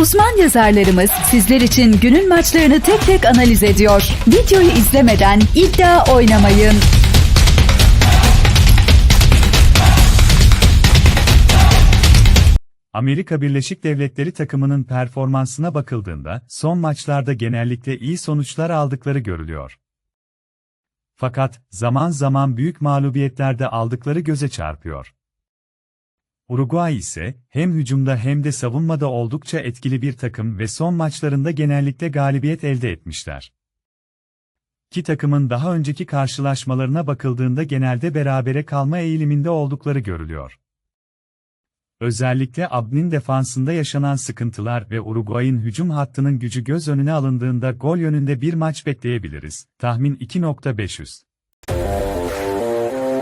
Uzman yazarlarımız sizler için günün maçlarını tek tek analiz ediyor. Videoyu izlemeden iddia oynamayın. Amerika Birleşik Devletleri takımının performansına bakıldığında son maçlarda genellikle iyi sonuçlar aldıkları görülüyor. Fakat zaman zaman büyük mağlubiyetlerde aldıkları göze çarpıyor. Uruguay ise hem hücumda hem de savunmada oldukça etkili bir takım ve son maçlarında genellikle galibiyet elde etmişler. İki takımın daha önceki karşılaşmalarına bakıldığında genelde berabere kalma eğiliminde oldukları görülüyor. Özellikle Abnin defansında yaşanan sıkıntılar ve Uruguay'ın hücum hattının gücü göz önüne alındığında gol yönünde bir maç bekleyebiliriz. Tahmin 2.500.